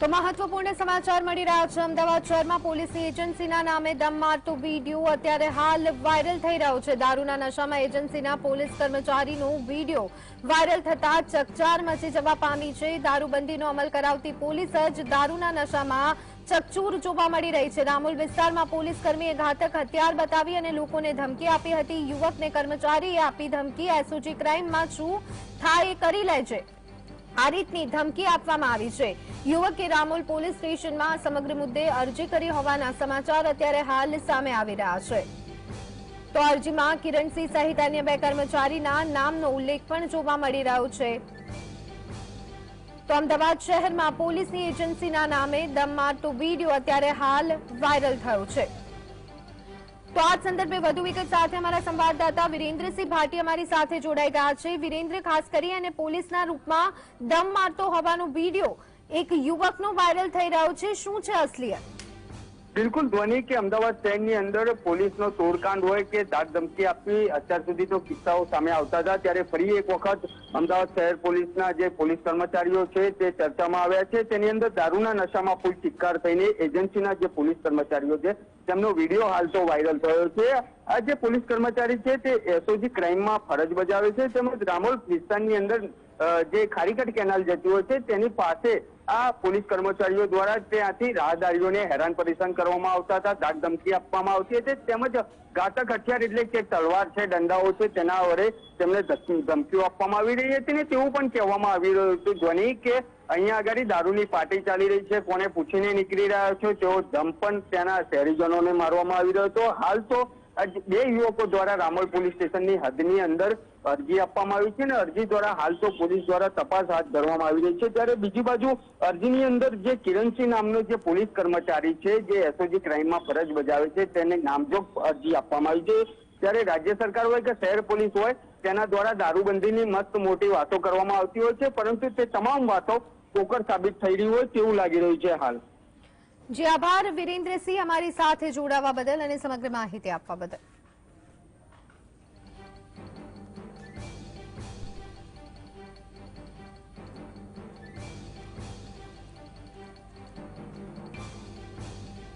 તો મહત્વપૂર્ણ સમાચાર મળી રહ્યા છે. અમદાવાદ શહેરમાં પોલીસની એજન્સીના નામે દમ મારતો વીડિયો અત્યારે હાલ વાયરલ થઈ રહ્યો છે. દારૂના નશામાં એજન્સીના પોલીસ કર્મચારીનો વીડિયો વાયરલ થતા ચકચાર મચી જવા પામી છે. દારૂબંધીનો અમલ કરાવતી પોલીસ જ દારૂના નશામાં ચકચૂર જોવા મળી રહી છે. રામોલ વિસ્તારમાં પોલીસ કર્મીએ ઘાતક હથિયાર બતાવી અને લોકોને ધમકી આપી હતી. યુવકને કર્મચારીએ આપી ધમકી. એસઓજી ક્રાઇમમાં છું થાય કરી લેજે આ રીતની ધમકી આપવામાં આવી છે. યુવકે રામોલ પોલીસ સ્ટેશનમાં સમગ્ર મુદ્દે અરજી કરી હોવાના સમાચાર અત્યારે હાલ સામે આવી રહ્યા છે. તો અરજીમાં કિરણસિંહ સહિત અન્ય બે કર્મચારીના નામનો ઉલ્લેખ પણ જોવા મળી રહ્યો છે. તો અમદાવાદ શહેરમાં પોલીસની એજન્સીના નામે દમ મારતો વીડિયો અત્યારે હાલ વાયરલ થયો છે. તો આ સંદર્ભે વધુ વિગત સાથે અમારા સંવાદદાતા વિરેન્દ્રસિંહ ભાટી અમારી સાથે જોડાઈ ગયા છે. વિરેન્દ્ર, ખાસ કરી અને પોલીસના રૂપમાં દમ મારતો હોવાનો વીડિયો એક યુવકનો વાયરલ થઈ રહ્યો છે. શું છે અસલિયત? બિલકુલ, ધ્વનિ કે અમદાવાદ શહેરની અંદર પોલીસનો તોડકાંડ હોય કે દાગ ધમકી આપવી, અત્યાર સુધી તો કિસ્સાઓ સામે આવતા હતા, ત્યારે ફરી એક વખત અમદાવાદ શહેર પોલીસના જે પોલીસ કર્મચારીઓ છે તે ચર્ચામાં આવ્યા છે. તેની અંદર દારૂના નશામાં ફૂલ ચિક્કાર થઈને એજન્સીના જે પોલીસ કર્મચારીઓ છે, તેમનો વીડિયો હાલ તો વાયરલ થયો છે. આ જે પોલીસ કર્મચારી છે તે એસઓજી ક્રાઇમમાં ફરજ બજાવે છે તેમજ રામોલ વિસ્તારની અંદર જે ખારીકટ કેનાલ જતી હોય છે તેની પાસે આ પોલીસ કર્મચારીઓ દ્વારા ત્યાંથી રાહદારીઓને હેરાન પરેશાન કરવામાં આવતા હતા દાગ ધમકી આપવામાં આવતી હતી તેમજ ઘાતક હથિયાર એટલે કે તલવાર છે દંડાઓ છે તેના વડે તેમને ધમકીઓ આપવામાં આવી રહી હતી ને તેવું પણ કહેવામાં આવી રહ્યું હતું ધ્વનિ કે અહીંયા આગળ દારૂની પાર્ટી ચાલી રહી છે, કોને પૂછીને નીકળી રહ્યા છો તેવો ધમ પણ ત્યાંના શહેરીજનોને મારવામાં આવી રહ્યો હતો. હાલ તો બે યુવકો દ્વારા રામોલ પોલીસ સ્ટેશનની હદની અંદર અરજી આપવામાં આવી છે અને અરજી દ્વારા હાલ તો પોલીસ દ્વારા તપાસ હાથ ધરવામાં આવી રહી છે. ત્યારે બીજી બાજુ અરજીની અંદર જે કિરણસિંહ નામનો જે પોલીસ કર્મચારી છે, જે એસઓજી ક્રાઇમમાં ફરજ બજાવે છે, તેને નામજોગ અરજી આપવામાં આવી છે. ત્યારે રાજ્ય સરકાર હોય કે શહેર પોલીસ હોય, તેના દ્વારા દારૂબંધીની મસ્ત મોટી વાતો કરવામાં આવતી હોય છે, પરંતુ તે તમામ વાતો પોકર સાબિત થઈ રહી હોય તેવું લાગી રહ્યું છે હાલ. જે આભાર વિરેન્દ્રસિંહ અમારી સાથે જોડાવા બદલ અને સમગ્ર માહિતી આપવા બદલ.